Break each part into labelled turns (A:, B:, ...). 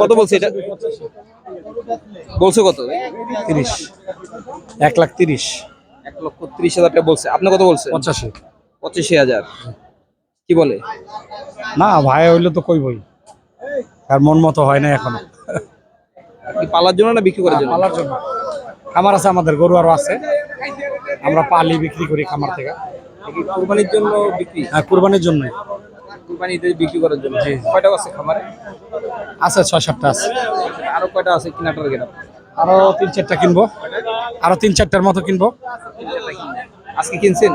A: কত বলছে এটা? বলছে কত?
B: তিরিশ। এক লাখ তিরিশ।
A: এক লক্ষ ত্রিশ হাজার টাকা বলছে। আপনি কত বলছেন?
B: পঁচাশি।
A: পঁচাশি হাজার। কি বলে?
B: না ভাই হইলে তো কইবই। আর মন মতো হয় না
A: এখনও। পালার জন্য না বিক্রি করার জন্য?
B: পালার জন্য। খামার আছে আমাদের গরু আরও আছে। আমরা পালি বিক্রি করি খামার থেকে।
A: কুরবানির জন্য বিক্রি?
B: হ্যাঁ কুরবানির জন্যই।
A: কুরবানিতে বিক্রি করার জন্য? কয়টা আছে খামারে?
B: আছে ছয় সাতটা আছে।
A: আরও কয়টা আছে কিনা টার্গেট
B: আরও তিন চারটা কিনবো। আরও তিন চারটার মতো কিনবো।
A: আজকে কিনছেন?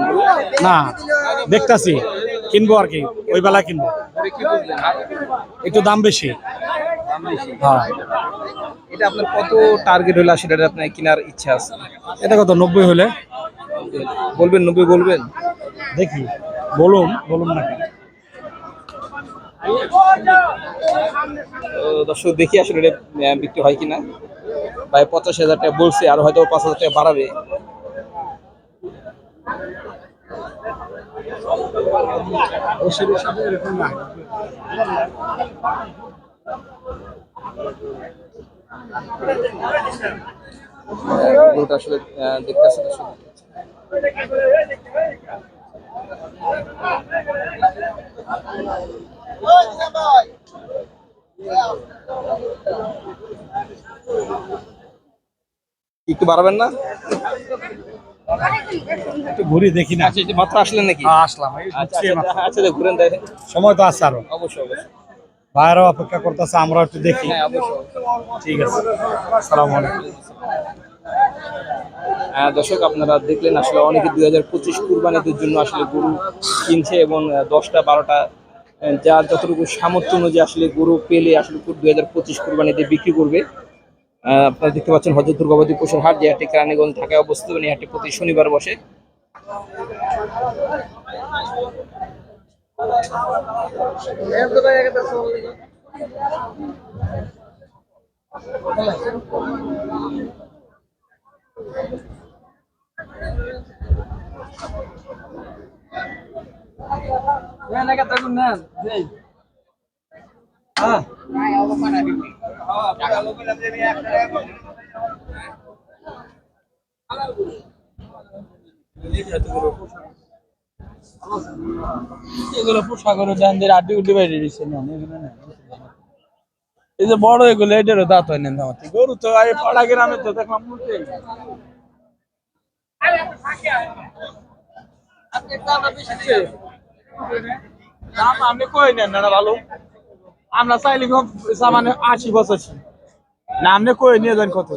B: না দেখতাছি। কিনবো আর কি ওই বেলা কিনবো।
A: কি বুঝলেন
B: একটু দাম বেশি।
A: দাম বেশি।
B: হ্যাঁ।
A: এটা আপনার কত টার্গেট হলে সেটা আপনার কেনার ইচ্ছা আছে?
B: এটা কত নব্বই হলে?
A: বলবেন নব্বই বলবেন?
B: দেখি। বলুন বলুন না। কেন?
A: দর্শক দেখি আসলে বিক্রি হয় কিনা। ভাই পঞ্চাশ হাজার টাকা বলছে আর হয়তো পাঁচ হাজার টাকা বাড়াবে। আসলে আহ, দেখতে আসলে দর্শক একটু বাড়াবেন না?
B: একটু ঘুরি দেখি না।
A: আচ্ছা মাত্র আসলেন নাকি?
B: হ্যাঁ, আসলাম।
A: আচ্ছা আচ্ছা,
B: মাত্র।
A: ঘুরেন দেখেন।
B: সময় তো আছে আরও।
A: অবশ্যই অবশ্যই।
B: ভাইরাও অপেক্ষা করতেছে আমরা একটু দেখি।
A: হ্যাঁ
B: ঠিক আছে।
A: দর্শক আপনারা দেখলেন আসলে অনেকে দুই হাজার পঁচিশ কুরবানিদের জন্য আসলে গরু কিনছে এবং দশটা বারোটা যার যতটুকু সামর্থ্য অনুযায়ী আসলে গরু পেলে আসলে দুই হাজার পঁচিশ কুরবানিতে বিক্রি করবে। আপনারা দেখতে পাচ্ছেন হজরত দুর্গাবতী পশুর হাট, যে হাটটি কেরানীগঞ্জ, ঢাকায় অবস্থিত, এই হাটটি প্রতি শনিবার বসে।
C: এগুলো পোশাকের দেন দিয়ে আড্ডি উড্ডি যে বড় এগুলো এটারও দাঁত হয় না গরু তো পাড়া গ্রামে তো দেখলাম আমরা চাইলে সামানে আশি ছিল। না আপনি কই নিয়ে যান কত